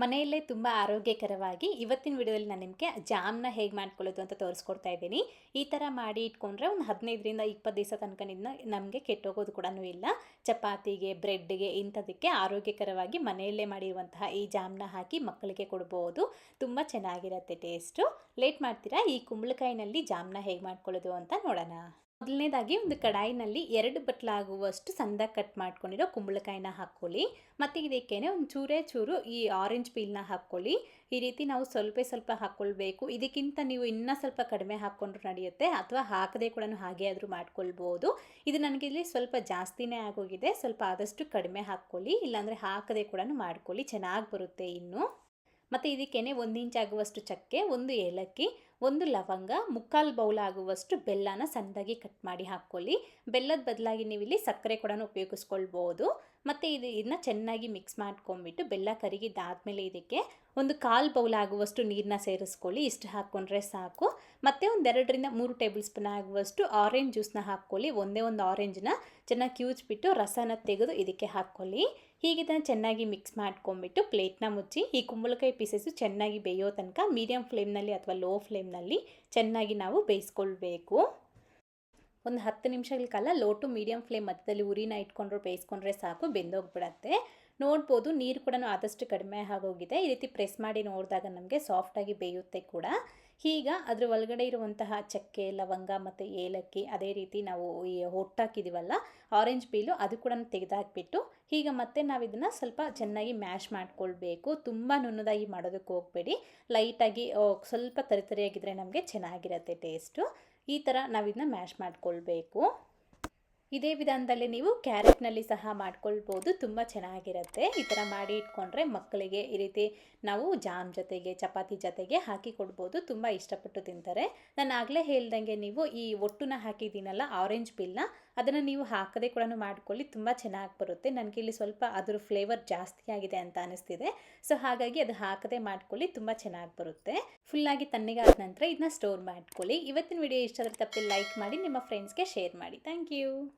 ಮನೆಯಲ್ಲೇ ತುಂಬ ಆರೋಗ್ಯಕರವಾಗಿ ಇವತ್ತಿನ ವಿಡಿಯೋದಲ್ಲಿ ನಾನು ನಿಮಗೆ ಜಾಮ್ನ ಹೇಗೆ ಮಾಡ್ಕೊಳ್ಳೋದು ಅಂತ ತೋರಿಸ್ಕೊಡ್ತಾ ಇದ್ದೀನಿ. ಈ ಥರ ಮಾಡಿ ಇಟ್ಕೊಂಡ್ರೆ ಒಂದು ಹದಿನೈದರಿಂದ ಇಪ್ಪತ್ತು ದಿವಸ ತನಕ ನಮಗೆ ಕೆಟ್ಟೋಗೋದು ಕೂಡ ಇಲ್ಲ. ಚಪಾತಿಗೆ, ಬ್ರೆಡ್ಗೆ ಇಂಥದಕ್ಕೆ ಆರೋಗ್ಯಕರವಾಗಿ ಮನೆಯಲ್ಲೇ ಮಾಡಿರುವಂತಹ ಈ ಜಾಮ್ನ ಹಾಕಿ ಮಕ್ಕಳಿಗೆ ಕೊಡ್ಬೋದು. ತುಂಬ ಚೆನ್ನಾಗಿರುತ್ತೆ ಟೇಸ್ಟು. ಲೇಟ್ ಮಾಡ್ತೀರಾ? ಈ ಕುಂಬಳಕಾಯಿನಲ್ಲಿ ಜಾಮ್ನ ಹೇಗೆ ಮಾಡ್ಕೊಳ್ಳೋದು ಅಂತ ನೋಡೋಣ. ಮೊದಲನೇದಾಗಿ ಒಂದು ಕಡಾಯಿನಲ್ಲಿ ಎರಡು ಬಟ್ಲಾಗುವಷ್ಟು ಸಂದ ಕಟ್ ಮಾಡ್ಕೊಂಡಿರೋ ಕುಂಬಳಕಾಯಿನ ಹಾಕ್ಕೊಳ್ಳಿ. ಮತ್ತು ಇದಕ್ಕೇನೆ ಒಂದು ಚೂರೇ ಚೂರು ಈ ಆರೆಂಜ್ ಪೀಲ್ನ ಹಾಕ್ಕೊಳ್ಳಿ. ಈ ರೀತಿ ನಾವು ಸ್ವಲ್ಪ ಸ್ವಲ್ಪ ಹಾಕ್ಕೊಳ್ಬೇಕು. ಇದಕ್ಕಿಂತ ನೀವು ಇನ್ನೂ ಸ್ವಲ್ಪ ಕಡಿಮೆ ಹಾಕ್ಕೊಂಡ್ರು ನಡೆಯುತ್ತೆ. ಅಥವಾ ಹಾಕದೆ ಕೂಡ ಹಾಗೆ ಆದರೂ ಮಾಡ್ಕೊಳ್ಬೋದು. ಇದು ನನಗೆ ಇಲ್ಲಿ ಸ್ವಲ್ಪ ಜಾಸ್ತಿನೇ ಆಗೋಗಿದೆ. ಸ್ವಲ್ಪ ಆದಷ್ಟು ಕಡಿಮೆ ಹಾಕ್ಕೊಳ್ಳಿ. ಇಲ್ಲಾಂದರೆ ಹಾಕದೆ ಕೂಡ ಮಾಡ್ಕೊಳ್ಳಿ. ಚೆನ್ನಾಗಿ ಬರುತ್ತೆ ಇನ್ನು. ಮತ್ತು ಇದಕ್ಕೇನೆ ಒಂದು ಇಂಚ್ ಆಗುವಷ್ಟು ಚಕ್ಕೆ, ಒಂದು ಏಲಕ್ಕಿ ಒಂದು ಲವಂಗ, ಮುಕ್ಕಾಲು ಬೌಲ್ ಆಗುವಷ್ಟು ಬೆಲ್ಲನ ಸಣ್ಣದಾಗಿ ಕಟ್ ಮಾಡಿ ಹಾಕ್ಕೊಳ್ಳಿ. ಬೆಲ್ಲದ ಬದಲಾಗಿ ನೀವು ಇಲ್ಲಿ ಸಕ್ಕರೆ ಕೂಡ ಉಪಯೋಗಿಸ್ಕೊಳ್ಬೋದು. ಮತ್ತು ಇದು ಇದನ್ನ ಚೆನ್ನಾಗಿ ಮಿಕ್ಸ್ ಮಾಡ್ಕೊಂಬಿಟ್ಟು ಬೆಲ್ಲ ಕರಿಗಿದ್ದಾದಮೇಲೆ ಇದಕ್ಕೆ ಒಂದು ಕಾಲು ಬೌಲ್ ಆಗುವಷ್ಟು ನೀರನ್ನ ಸೇರಿಸ್ಕೊಳ್ಳಿ. ಇಷ್ಟು ಹಾಕ್ಕೊಂಡ್ರೆ ಸಾಕು. ಮತ್ತು ಒಂದೆರಡರಿಂದ ಮೂರು ಟೇಬಲ್ ಸ್ಪೂನ್ ಆಗುವಷ್ಟು ಆರೆಂಜ್ ಜ್ಯೂಸನ್ನ ಹಾಕ್ಕೊಳ್ಳಿ. ಒಂದೇ ಒಂದು ಆರೆಂಜ್ನ ಚೆನ್ನಾಗಿ ಕ್ಯೂಚ್ಬಿಟ್ಟು ರಸನ ತೆಗೆದು ಇದಕ್ಕೆ ಹಾಕ್ಕೊಳ್ಳಿ. ಹೀಗೆ ಇದನ್ನು ಚೆನ್ನಾಗಿ ಮಿಕ್ಸ್ ಮಾಡ್ಕೊಂಬಿಟ್ಟು ಪ್ಲೇಟ್ನ ಮುಚ್ಚಿ, ಈ ಕುಂಬಳಕಾಯಿ ಪೀಸಸ್ಸು ಚೆನ್ನಾಗಿ ಬೇಯೋ ತನಕ ಮೀಡಿಯಮ್ ಫ್ಲೇಮ್ನಲ್ಲಿ ಅಥವಾ ಲೋ ಫ್ಲೇಮ್ನಲ್ಲಿ ಚೆನ್ನಾಗಿ ನಾವು ಬೇಯಿಸ್ಕೊಳ್ಬೇಕು. ಒಂದು ಹತ್ತು ನಿಮಿಷಗಳ ಕಾಲ ಲೋ ಟು ಮೀಡಿಯಮ್ ಫ್ಲೇಮ್ ಮಧ್ಯದಲ್ಲಿ ಉರಿನ ಇಟ್ಕೊಂಡ್ರು ಬೇಯಿಸ್ಕೊಂಡ್ರೆ ಸಾಕು, ಬೆಂದೋಗ್ಬಿಡತ್ತೆ. ನೋಡ್ಬೋದು ನೀರು ಕೂಡ ಆದಷ್ಟು ಕಡಿಮೆ ಆಗೋಗಿದೆ. ಈ ರೀತಿ ಪ್ರೆಸ್ ಮಾಡಿ ನೋಡಿದಾಗ ನಮಗೆ ಸಾಫ್ಟಾಗಿ ಬೇಯುತ್ತೆ ಕೂಡ. ಈಗ ಅದ್ರ ಒಳಗಡೆ ಇರುವಂತಹ ಚಕ್ಕೆ, ಲವಂಗ ಮತ್ತು ಏಲಕ್ಕಿ ಅದೇ ರೀತಿ ನಾವು ಈ ಹೊಟ್ಟಾಕಿದ್ದೀವಲ್ಲ ಆರೆಂಜ್ ಪೀಲು ಅದು ಕೂಡ ತೆಗೆದಾಕ್ಬಿಟ್ಟು ಈಗ ಮತ್ತೆ ನಾವು ಇದನ್ನು ಸ್ವಲ್ಪ ಚೆನ್ನಾಗಿ ಮ್ಯಾಶ್ ಮಾಡ್ಕೊಳ್ಬೇಕು. ತುಂಬ ನುಣ್ಣದಾಗಿ ಮಾಡೋದಕ್ಕೆ ಹೋಗಬೇಡಿ. ಲೈಟಾಗಿ ಸ್ವಲ್ಪ ತರಿತರಿಯಾಗಿದ್ದರೆ ನಮಗೆ ಚೆನ್ನಾಗಿರುತ್ತೆ ಟೇಸ್ಟು ಈ ಥರ ನಾವು ಇದನ್ನ ಮ್ಯಾಶ್ ಮಾಡ್ಕೊಳ್ಬೇಕು. ಇದೇ ವಿಧಾನದಲ್ಲಿ ನೀವು ಕ್ಯಾರೆಟ್ನಲ್ಲಿ ಸಹ ಮಾಡ್ಕೊಳ್ಬೋದು. ತುಂಬ ಚೆನ್ನಾಗಿರುತ್ತೆ. ಈ ಥರ ಮಾಡಿ ಇಟ್ಕೊಂಡ್ರೆ ಮಕ್ಕಳಿಗೆ ಈ ರೀತಿ ನಾವು ಜಾಮ್ ಜೊತೆಗೆ, ಚಪಾತಿ ಜೊತೆಗೆ ಹಾಕಿ ಕೊಡ್ಬೋದು. ತುಂಬ ಇಷ್ಟಪಟ್ಟು ತಿಂತಾರೆ. ನಾನು ಆಗಲೇ ಹೇಳ್ದಂಗೆ ನೀವು ಈ ಒಟ್ಟುನ ಹಾಕಿದ್ದೀನಲ್ಲ, ಆರೆಂಜ್ ಪಿಲ್ನ ಅದನ್ನು ನೀವು ಹಾಕದೆ ಕೂಡ ಮಾಡ್ಕೊಳ್ಳಿ. ತುಂಬ ಚೆನ್ನಾಗಿ ಬರುತ್ತೆ. ನನಗೆ ಇಲ್ಲಿ ಸ್ವಲ್ಪ ಅದರ ಫ್ಲೇವರ್ ಜಾಸ್ತಿ ಆಗಿದೆ ಅಂತ ಅನಿಸ್ತಿದೆ. ಸೊ, ಹಾಗಾಗಿ ಅದು ಹಾಕದೆ ಮಾಡ್ಕೊಳ್ಳಿ. ತುಂಬ ಚೆನ್ನಾಗಿ ಬರುತ್ತೆ. ಫುಲ್ಲಾಗಿ ತಣ್ಣಗಾದ ನಂತರ ಇದನ್ನ ಸ್ಟೋರ್ ಮಾಡ್ಕೊಳ್ಳಿ. ಇವತ್ತಿನ ವಿಡಿಯೋ ಇಷ್ಟ ಆದರೆ ತಪ್ಪದೆ ಲೈಕ್ ಮಾಡಿ, ನಿಮ್ಮ ಫ್ರೆಂಡ್ಸ್ಗೆ ಶೇರ್ ಮಾಡಿ. Thank you